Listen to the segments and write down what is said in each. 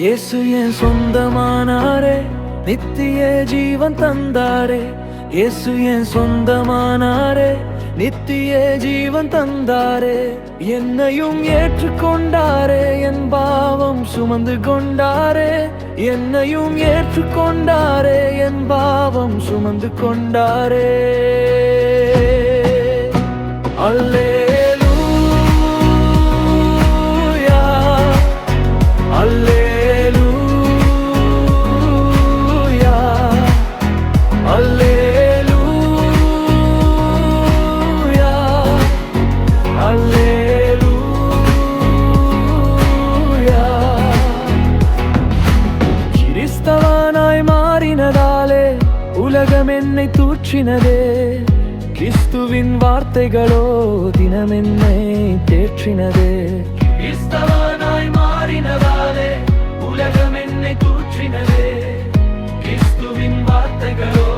இயேசு என் சொந்தமானாரே நித்திய ஜீவன் தந்தாரே. இயேசு என் சொந்தமானாரே நித்திய ஜீவன் தந்தாரே. என்னையும் ஏற்றுக்கொண்டாரே என் பாவம் சுமந்து கொண்டாரே. என்னையும் ஏற்றுக்கொண்டாரே என் பாவம் சுமந்து கொண்டாரே. அல்ல தூற்றினதே கிறிஸ்துவின் வார்த்தைகளோ தினம் என்னை தேற்றினதே. கிறிஸ்தவனாய் மாறினதாலே உலகம் என்னை தூற்றினதே. கிறிஸ்துவின் வார்த்தைகளோ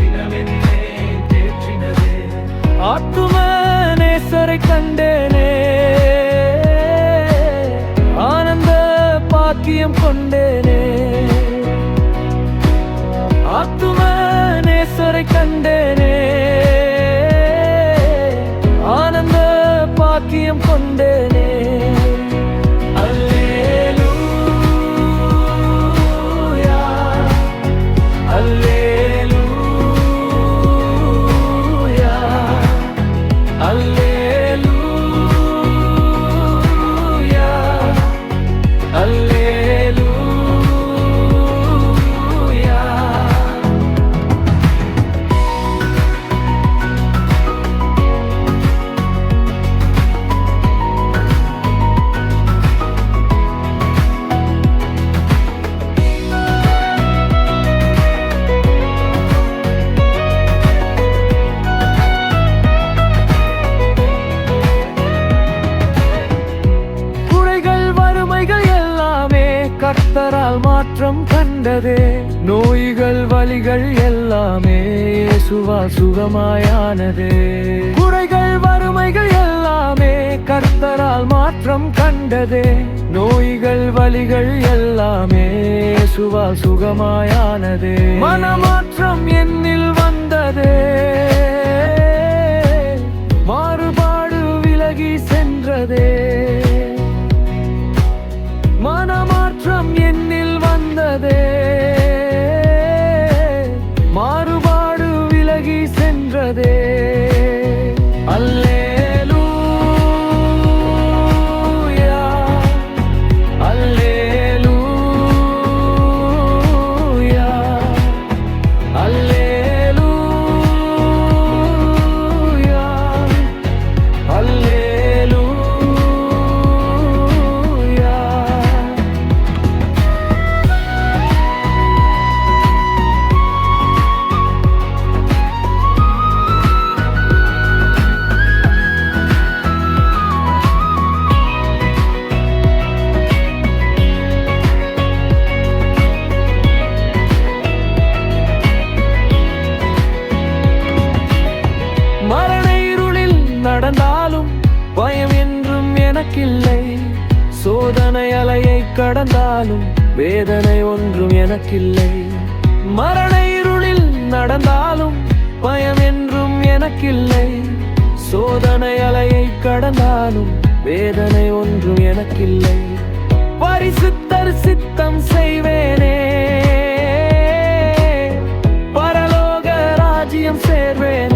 தினம் என்னை தேற்றினதே. ஆத்தும நேசரை கண்டேனே கர்த்தரால் மாற்றம் கண்டதே. நோய்கள் வலிகள் எல்லாமே சுவா சுகமாயானதே. குறைகள் வறுமைகள் எல்லாமே கர்த்தரால் மாற்றம் கண்டதே. நோய்கள் வலிகள் எல்லாமே சுவா சுகமாயானதே. மனமாற்றம் மனமாற்றம் என்னில் வந்ததே? எனக்கில்லை. சோதனை அலையை கடந்தாலும் வேதனை ஒன்றும் எனக்கில்லை. மரண இருளில் நடந்தாலும் பயம் என்றும் எனக்கில்லை. சோதனை அலையை கடந்தாலும் வேதனை ஒன்றும் எனக்கில்லை. பரிசுத்தர் சித்தம் செய்வேனே. பரலோக ராஜ்யம் சேர்வேன்.